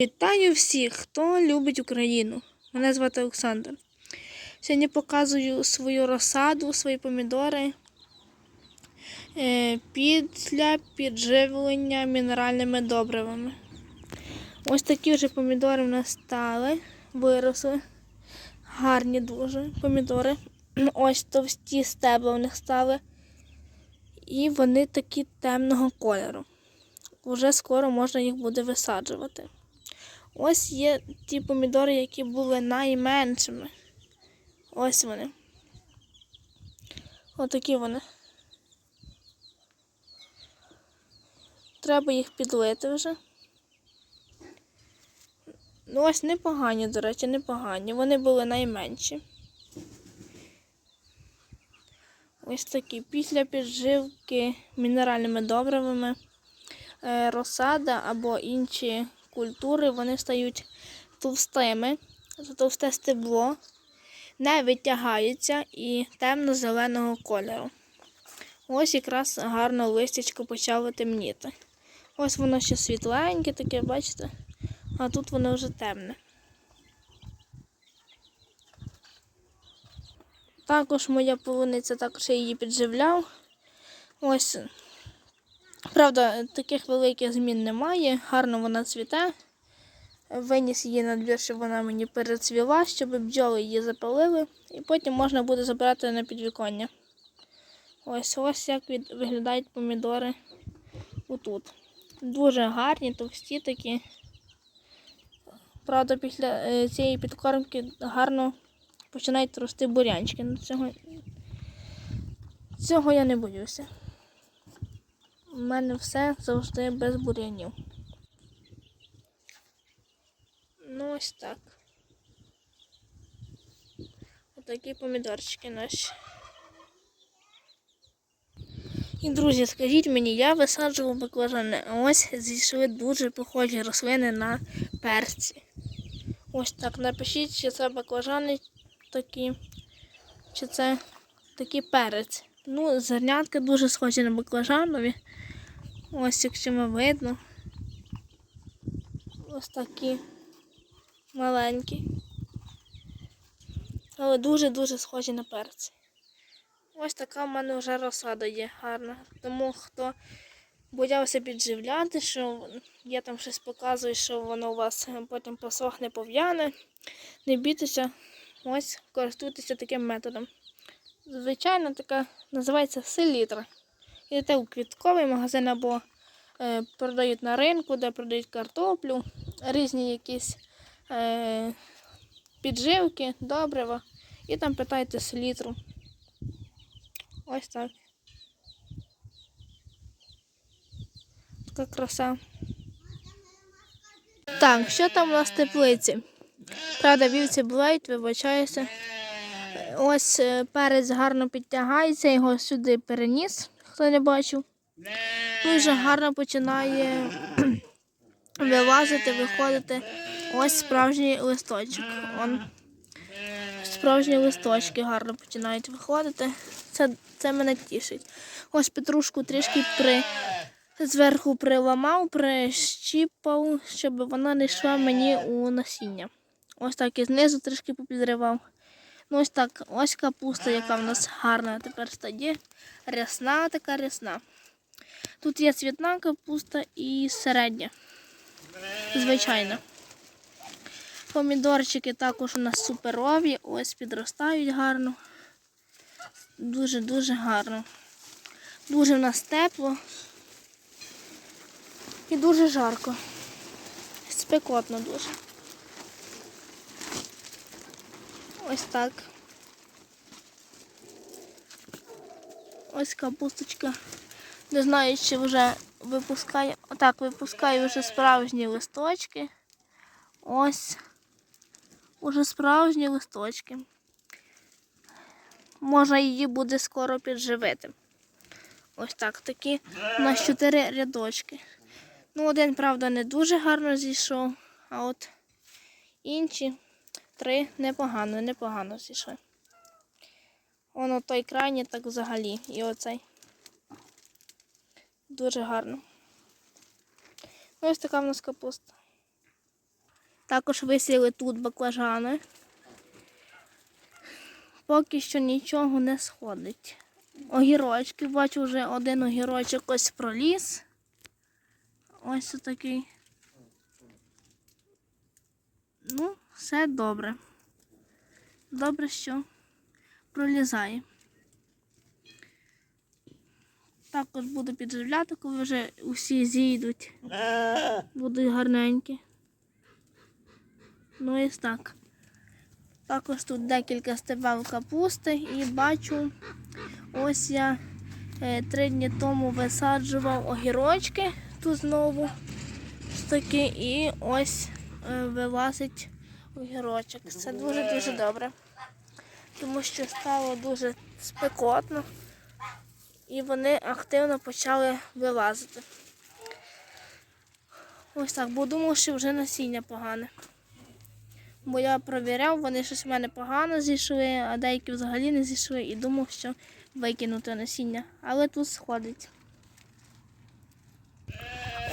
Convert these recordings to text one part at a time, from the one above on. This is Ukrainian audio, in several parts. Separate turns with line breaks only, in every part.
Вітаю всіх, хто любить Україну. Мене звати Олександр. Сьогодні показую свою розсаду, свої помідори е, після підживлення мінеральними добривами. Ось такі вже помідори в нас стали, виросли. Гарні дуже помідори. Ось товсті стебла в них стали. І вони такі темного кольору. Уже скоро можна їх буде висаджувати. Ось є ті помідори, які були найменшими. Ось вони. Отакі вони. Треба їх підлити вже. Ну, ось непогані, до речі, непогані. Вони були найменші. Ось такі. Після підживки мінеральними добривами е, розсада або інші культури вони стають товстими, товсте стебло, не витягається і темно-зеленого кольору. Ось якраз гарно листячко почало темніти. Ось воно ще світленьке таке, бачите? А тут воно вже темне. Також моя полуниця, також її підживляв. Ось Правда, таких великих змін немає, гарно вона цвіте. Виніс її на двір, щоб вона мені перецвіла, щоб бджоли її запалили, і потім можна буде забирати на підвіконня. Ось ось як від, виглядають помідори отут. Дуже гарні, товсті такі. Правда, після е, цієї підкормки гарно починають рости бурянчики. Ну, цього, цього я не боюся. У мене все завжди без бур'янів. Ну ось так. Отакі помідорчики наші. І, друзі, скажіть мені, я висаджував баклажани, а ось зійшли дуже похожі рослини на перці. Ось так. Напишіть, чи це баклажани такі, чи це такий перець. Ну, зернятки дуже схожі на баклажанові. Ось якщо ми видно. Ось такі маленькі. Але дуже-дуже схожі на перці. Ось така в мене вже розсада є гарна. Тому хто боявся підживляти, що я там щось показую, що воно у вас потім посохне пов'яне. Не бійтеся, ось користуйтеся таким методом. Звичайно, така називається селітра. Йдете у квітковий магазин або е, продають на ринку, де продають картоплю, різні якісь е, підживки, добрива. І там питайте селітру. Ось так. Така краса. Так, що там у нас в теплиці? Правда, вівці блейт, вибачаюся. Ось е, перець гарно підтягається, його сюди переніс, хто не бачив. Дуже гарно починає вилазити, виходити. Ось справжній листочок. Он. Справжні листочки гарно починають виходити. Це це мене тішить. Ось петрушку трішки при, зверху приламав, прищіпав, щоб вона не йшла мені у насіння. Ось так і знизу трішки попідривав. Ну ось так, ось капуста, яка в нас гарна тепер стає. Рясна така рясна. Тут є цвітна капуста і середня. Звичайно. Помідорчики також у нас суперові, ось підростають гарно. Дуже-дуже гарно. Дуже в нас тепло і дуже жарко. Спекотно дуже. Ось так. Ось капусточка. Не знаю, чи вже випускає. Отак, випускає вже справжні листочки. Ось. Уже справжні листочки. Можна її буде скоро підживити. Ось так. Такі у нас чотири рядочки. Ну, один, правда, не дуже гарно зійшов, а от інші три непогано, непогано зійшли. Воно той крайній так взагалі. І оцей. Дуже гарно. Ну, ось така в нас капуста. Також висіли тут баклажани. Поки що нічого не сходить. Огірочки, бачу, вже один огірочок ось проліз. Ось такий. Ну, все добре. Добре, що пролізає. Також буду підживляти, коли вже усі зійдуть. Будуть гарненькі. Ну ось так. Також тут декілька стебел капусти і бачу, ось я е, три дні тому висаджував огірочки тут знову ось такі, і ось е, вилазить огірочок. Це дуже-дуже добре, тому що стало дуже спекотно і вони активно почали вилазити. Ось так, бо думав, що вже насіння погане. Бо я провіряв, вони щось в мене погано зійшли, а деякі взагалі не зійшли і думав, що викинути насіння. Але тут сходить.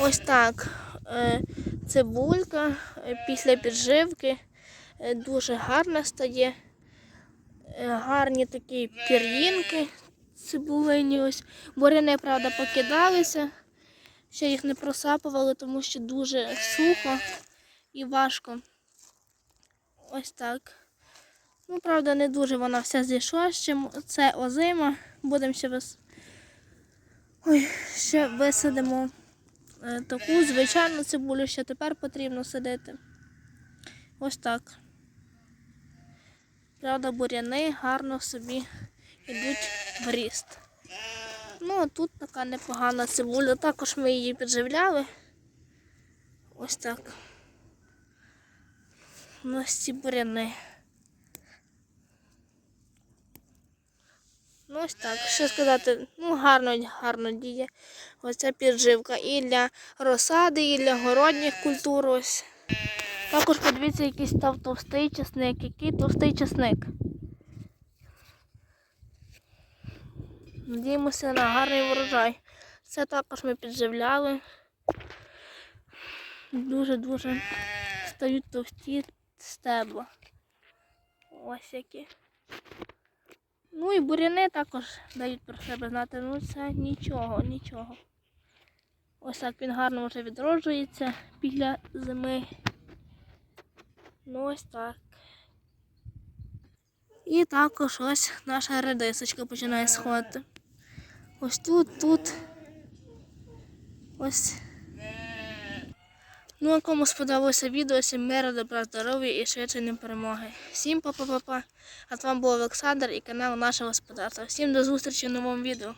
Ось так. е, Цибулька е, після підживки дуже гарна стає. Е, Гарні такі пір'їнки цибулині. Ось. Буряни, правда, покидалися. Ще їх не просапували, тому що дуже сухо і важко. Ось так. Ну, правда, не дуже вона вся зійшла. Ще це озима. Будемо ще вис... Ой, ще висадимо е, таку звичайну цибулю, що тепер потрібно садити. Ось так. Правда, буряни гарно собі йдуть в ріст. Ну, а тут така непогана цибуля. Також ми її підживляли. Ось так. Ну, ось ці буряни. Ну, ось так. Що сказати, ну, гарно, гарно діє. Оця підживка і для розсади, і для городніх культур. Ось. Також подивіться, який став товстий часник. Який товстий часник. Надіємося на гарний врожай. Це також ми підживляли. Дуже-дуже стають товсті стебла. Ось які. Ну і буряни також дають про себе знати. Ну це нічого, нічого. Ось так він гарно вже відроджується після зими. Ну ось так. І також ось наша редисочка починає сходити. Ось тут, тут. Ось. Ну, а кому сподобалося відео, всім миру, добра, здоров'я і швидшої перемоги. Всім па-па-па-па. А з вами був Олександр і канал Наше Господарство. Всім до зустрічі в новому відео.